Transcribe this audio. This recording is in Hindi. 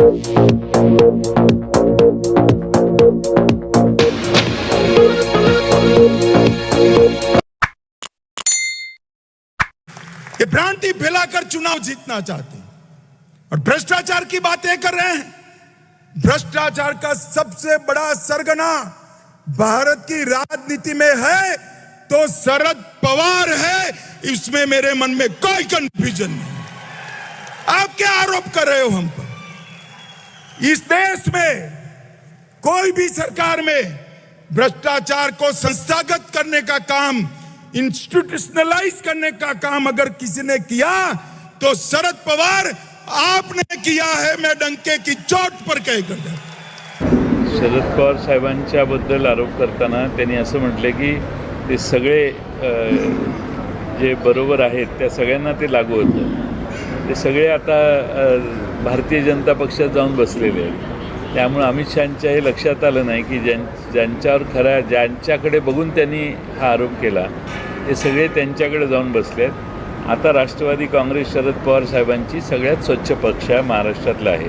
ये भ्रांति फैलाकर चुनाव जीतना चाहते हैं। और भ्रष्टाचार की बातें कर रहे हैं। भ्रष्टाचार का सबसे बड़ा सरगना भारत की राजनीति में है तो शरद पवार है। इसमें मेरे मन में कोई कंफ्यूजन नहीं। आप क्या आरोप कर रहे हो हम पर? इस देश में, कोई भी सरकार में भ्रष्टाचार को संस्थागत करने का काम इंस्टीट्यूशनलाइज करने का काम अगर किसी ने किया तो शरद पवार आपने किया है, मैं डंके की चोट पर कह कर देता शरद पवार साहेबांच्याबद्दल आरोप असं म्हटले की सगळे जे बरोबर आहेत, त्या सगळ्यांना लागू होतं. ते सगळे आता भारतीय जनता पक्षात जाऊन बसलेले आहेत. त्यामुळं अमित शहाच्या हे लक्षात आलं नाही की ज्यां ज्यांच्यावर खऱ्या ज्यांच्याकडे बघून त्यांनी हा आरोप केला हे सगळे त्यांच्याकडे जाऊन बसले आहेत. आता राष्ट्रवादी काँग्रेस शरद पवार साहेबांची सगळ्यात स्वच्छ पक्ष महाराष्ट्रातला आहे.